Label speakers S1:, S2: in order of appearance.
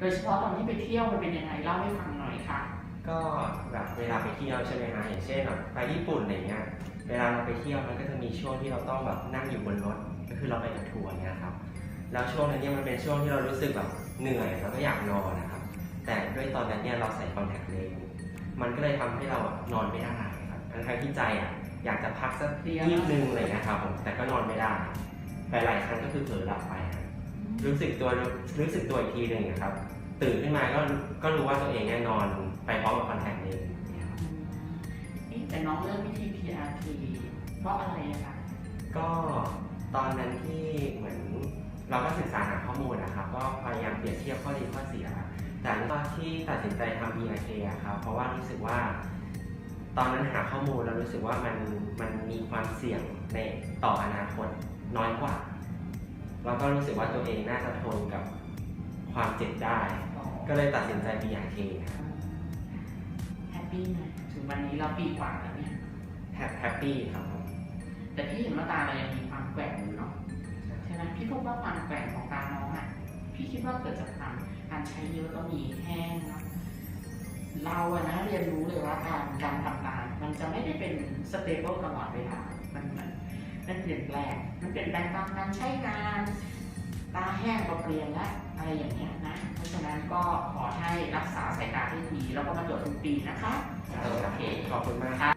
S1: โดยเฉพาะตอนที่ไปเที่ยวมันเป็นยังไงเล่าให้ฟังหน่อยค่ะ
S2: ก็แบบเวลาไปเที่ยวใช่ไหมฮะอย่างเช่นแบบไปญี่ปุ่นอะไรเงี้ยเวลาเราไปเที่ยวมันก็จะมีช่วงที่เราต้องแบบนั่งอยู่บนรถก็คือเราไปกับทัวร์เนี่ยครับแล้วช่วงนั้นเนี่ยมันเป็นช่วงที่เรารู้สึกแบบเหนื่อยแล้วก็อยากนอนนะครับแต่ด้วยตอนนั้นเนี่ยเราใส่คอนแทคเลนส์มันก็เลยทำให้เราอะนอนไม่ได้ครับทั้งๆที่ใจอะอยากจะพักสัก
S1: เพลีย
S2: นิดนึงอะไรเงี้ยครับผมแต่ก็นอนไม่ได้หลายๆครั้งก็คือเผลอหลับไปครับ รู้สึกตัวรู้สึกตัวอีกทีหนึ่งอะครับ ตื่นขึ้นมาก็ก็รู้ว่าตัวเองเนี่ยนอนไปพร้อมกับคอนแทคเลนส์เนี่ยครับ
S1: เอ๊ะแต่น้องเลือกวิธี PRT เพราะอะไรอะคะ
S2: ก็ตอนนั้นที่เหมือนเราก็ศึกษาหาข้อมูลนะครับ ก็พยายามเปรียบเทียบข้อดีข้อเสียแต่ก็ที่ตัดสินใจทำ ERK อะครับ เพราะว่ารู้สึกว่า ตอนนั้นหาข้อมูลเรารู้สึกว่ามันมันมีความเสี่ยงในต่ออนาคตน้อยกว่า แล้วก็รู้สึกว่าตัวเองน่าจะทนกับความเจ็บได้ ก็เลยตัดสินใจ ERK ครับ
S1: แฮปปี้ไหมถึงวันนี้เราปีกว่าแล้วเนี่ย
S2: แฮปปี้ครับผม
S1: แต่พี่เห็นว่าตาเรายังมีความแกว่งอยู่เนาะใช่ไหมพี่พบว่าความแกว่งของตาน้องอะพี่คิดว่าเกิดจากการการใช้เยอะแล้วมีแห้งเนาะเราอะนะเรียนรู้เลยว่าการการทำตามันจะไม่ได้เป็นสเตเบิลตลอดเวลามันมัน มันเปลี่ยนแปลงมันเปลี่ยนแปลงตามการใช้งานตาแห้งก็เปลี่ยนละอะไรอย่างเงี้ยนะ เพราะฉะนั้นก็ขอให้รักษาสายตาให้ดีแล้วก็มาตรวจทุกปีนะคะโอเค
S2: ขอบคุณมาก
S1: ค่ะ